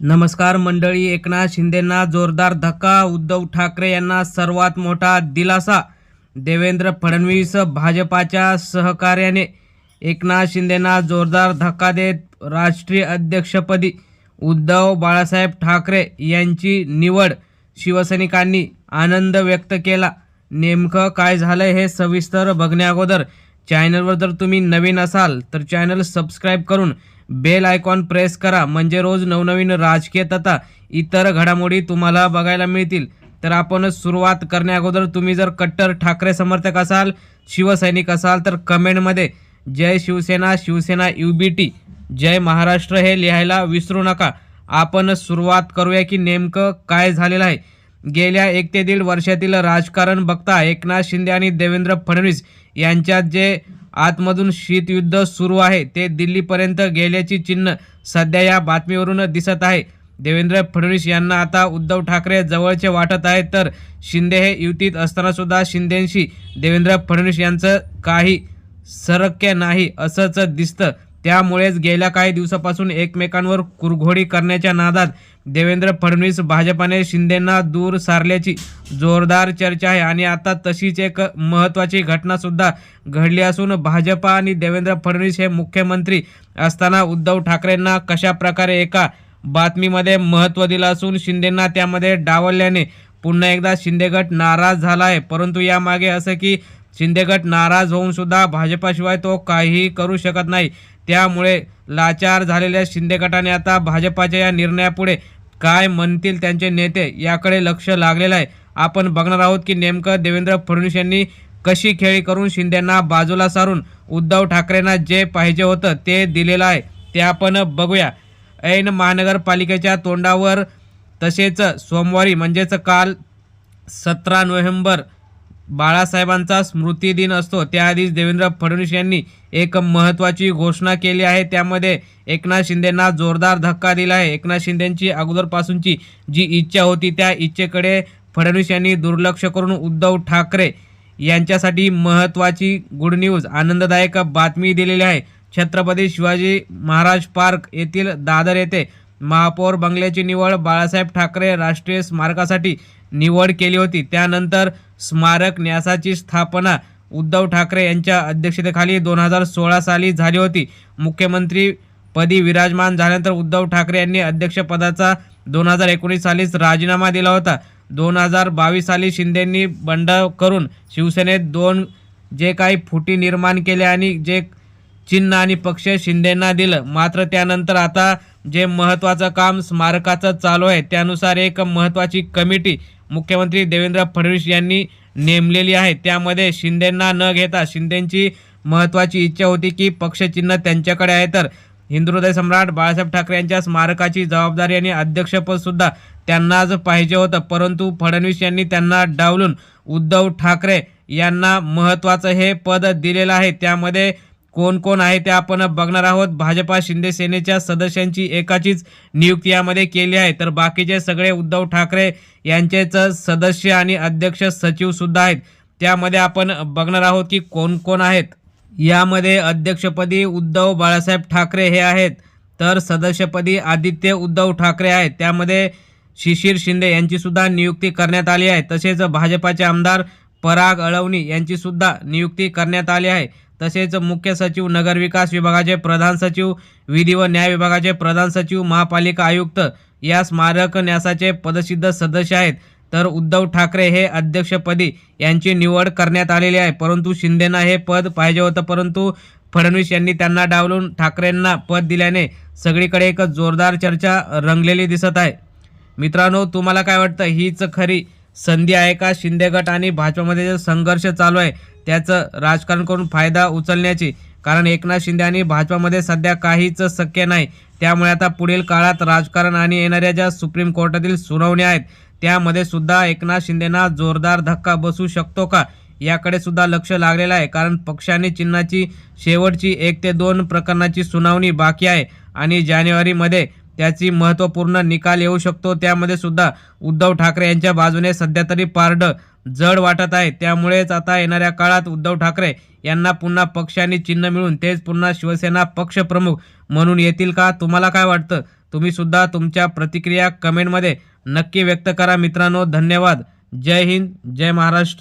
नमस्कार मंडळी एकनाथ शिंदेंना जोरदार धक्का. उद्धव ठाकरे यांना सर्वात मोठा दिलासा. देवेंद्र फडणवीस भाजपाच्या सहकार्याने एकनाथ शिंदेंना जोरदार धक्का देत राष्ट्रीय अध्यक्षपदी उद्धव बाळासाहेब ठाकरे यांची निवड शिवसैनिकांनी आनंद व्यक्त केला. नेमकं काय झालं हे सविस्तर बघण्याअगोदर चॅनलवर जर तुम्ही नवीन असाल तर चॅनल सबस्क्राईब करून बेल आयकॉन प्रेस करा. म्हणजे रोज नवनवीन राजकीय तथा इतर घडामोडी तुम्हाला बघायला मिळतील. तर आपण सुरुवात करण्याअगोदर तुम्ही जर कट्टर ठाकरे समर्थक असाल शिवसैनिक असाल तर कमेंटमध्ये जय Shivsena Shivsena U B T जय महाराष्ट्र हे लिहायला विसरू नका. आपण सुरुवात करूया की नेमकं काय झालेलं आहे. गेल्या एक ते दीड वर्षातील राजकारण बघता एकनाथ शिंदे आणि देवेंद्र फडणवीस यांच्यात जे आतमधून शीतयुद्ध सुरू आहे. ते दिल्लीपर्यंत गेल्याची चिन्ह सध्या या बातमीवरून दिसत आहे. देवेंद्र फडणवीस यांना आता उद्धव ठाकरे जवळचे वाटत आहेत तर शिंदे हे युतीत असतानासुद्धा शिंदेंशी देवेंद्र फडणवीस यांचं काही सरक्य नाही असंच दिसतं. त्यामुळेच गेल्या काही दिवसापासून एकमेकांवर कुरघोडी करण्याच्या नादात देवेंद्र फडणवीस भाजपाने शिंदेंना दूर सारल्याची जोरदार चर्चा आहे. आणि आता तशीच एक महत्त्वाची घटनासुद्धा घडली असून भाजपा आणि देवेंद्र फडणवीस हे मुख्यमंत्री असताना उद्धव ठाकरेंना कशा प्रकारे एका बातमीमध्ये महत्त्व दिलं असून शिंदेंना त्यामध्ये डावलल्याने पुन्हा एकदा शिंदेगट नाराज झाला आहे परंतु यामागे असं की शिंदेगट नाराज होऊन सुद्धा भाजपाशिवाय तो काहीही करू शकत नाही. त्यामुळे लाचार झालेल्या शिंदे गटाने आता भाजपाच्या या निर्णयापुढे काय म्हणतील त्यांचे नेते याकडे लक्ष लागलेलं आहे. आपण बघणार आहोत की नेमकं देवेंद्र फडणवीस यांनी कशी खेळी करून शिंदेंना बाजूला सारून उद्धव ठाकरेंना जे पाहिजे होतं ते दिलेलं आहे ते आपण बघूया. ऐन महानगरपालिकेच्या तोंडावर तसेच सोमवारी म्हणजेच काल सतरा नोव्हेंबर बाळासाहेबांचा स्मृती दिन असतो. त्याआधीच देवेंद्र फडणवीस यांनी एक महत्त्वाची घोषणा केली आहे. त्यामध्ये एकनाथ शिंदेंना जोरदार धक्का दिला आहे. एकनाथ शिंदेंची अगोदरपासूनची जी इच्छा होती त्या इच्छेकडे फडणवीस यांनी दुर्लक्ष करून उद्धव ठाकरे यांच्यासाठी महत्त्वाची गुड न्यूज आनंददायक बातमी दिलेली आहे. छत्रपती शिवाजी महाराज पार्क येथील दादर येथे महापौर बंगल्याची निवड बाळासाहेब ठाकरे राष्ट्रीय स्मारकासाठी निवड केली होती. त्यानंतर स्मारक न्यासाची स्थापना उद्धव ठाकरे यांच्या अध्यक्षतेखाली दोन हजार सोळा साली झाली होती. मुख्यमंत्री पदी विराजमान झाल्यानंतर उद्धव ठाकरे यांनी अध्यक्षपदाचा दोन हजार एकोणीस सालीच राजीनामा दिला होता. दोन हजार बावीस साली शिंदेंनी बंड करून शिवसेनेत दोन जे काही फुटी निर्माण केले आणि जे चिन्ह आणि पक्ष शिंदेंना दिलं. मात्र त्यानंतर आता जे महत्त्वाचं काम स्मारकाचं चालू आहे त्यानुसार एक महत्त्वाची कमिटी मुख्यमंत्री देवेंद्र फडणवीस यांनी नेमलेली आहे. त्यामध्ये शिंदेंना न घेता शिंदेंची महत्त्वाची इच्छा होती की पक्षचिन्ह त्यांच्याकडे आहे. तर हिंदुहृदय सम्राट बाळासाहेब ठाकरे यांच्या स्मारकाची जबाबदारी आणि अध्यक्षपदसुद्धा त्यांनाच पाहिजे होतं. परंतु फडणवीस यांनी त्यांना डावलून उद्धव ठाकरे यांना महत्त्वाचं हे पद दिलेलं आहे. त्यामध्ये कोण कोण आहे ते आपण बघणार आहोत. भाजपा शिंदे सेनेच्या सदस्यांची एकाचीच नियुक्ती यामध्ये केली आहे. तर बाकीचे सगळे उद्धव ठाकरे यांचेच सदस्य आणि अध्यक्ष सचिव सुद्धा आहेत. त्यामध्ये आपण बघणार आहोत की कोण कोण आहेत. यामध्ये अध्यक्षपदी उद्धव बाळासाहेब ठाकरे हे आहेत. तर सदस्यपदी आदित्य उद्धव ठाकरे आहेत. त्यामध्ये शिशिर शिंदे यांची सुद्धा नियुक्ती करण्यात आली आहे. तसेच भाजपाचे आमदार पराग अळवणी यांची सुद्धा नियुक्ती करण्यात आली आहे. तसेच मुख्य सचिव नगरविकास विभागाचे प्रधान सचिव विधी व न्याय विभागाचे प्रधान सचिव महापालिका आयुक्त या स्मारक न्यासाचे पदसिद्ध सदस्य आहेत. तर उद्धव ठाकरे हे अध्यक्षपदी यांची निवड करण्यात आलेली आहे. परंतु शिंदेना हे पद पाहिजे होतं. परंतु फडणवीस यांनी त्यांना डावलून ठाकरेंना पद दिल्याने सगळीकडे एक जोरदार चर्चा रंगलेली दिसत आहे. मित्रांनो तुम्हाला काय वाटतं? हीच खरी संधी आहे का? शिंदे गट आणि भाजपमध्ये जे संघर्ष चालू आहे त्याचं राजकारण करून फायदा उचलण्याची. कारण एकनाथ शिंदे आणि भाजपमध्ये सध्या काहीच शक्य नाही. त्यामुळे आता पुढील काळात राजकारण आणि येणाऱ्या ज्या सुप्रीम कोर्टातील सुनावण्या आहेत त्यामध्ये सुद्धा एकनाथ शिंदेना जोरदार धक्का बसू शकतो का? याकडे सुद्धा लक्ष लागलेलं आहे. कारण पक्षाने चिन्हाची शेवटची एक ते दोन प्रकरणाची सुनावणी बाकी आहे. आणि जानेवारीमध्ये त्याची महत्त्वपूर्ण निकाल येऊ शकतो. त्यामध्ये सुद्धा उद्धव ठाकरे यांच्या बाजूने सध्या तरी पारडं जड वाटत आहे. त्यामुळेच आता येणाऱ्या काळात उद्धव ठाकरे यांना पुन्हा पक्ष आणि चिन्ह मिळून तेच पुन्हा शिवसेना पक्षप्रमुख म्हणून येतील का? तुम्हाला काय वाटतं? तुम्ही सुद्धा तुमच्या प्रतिक्रिया कमेंटमध्ये नक्की व्यक्त करा मित्रांनो. धन्यवाद. जय हिंद. जय महाराष्ट्र.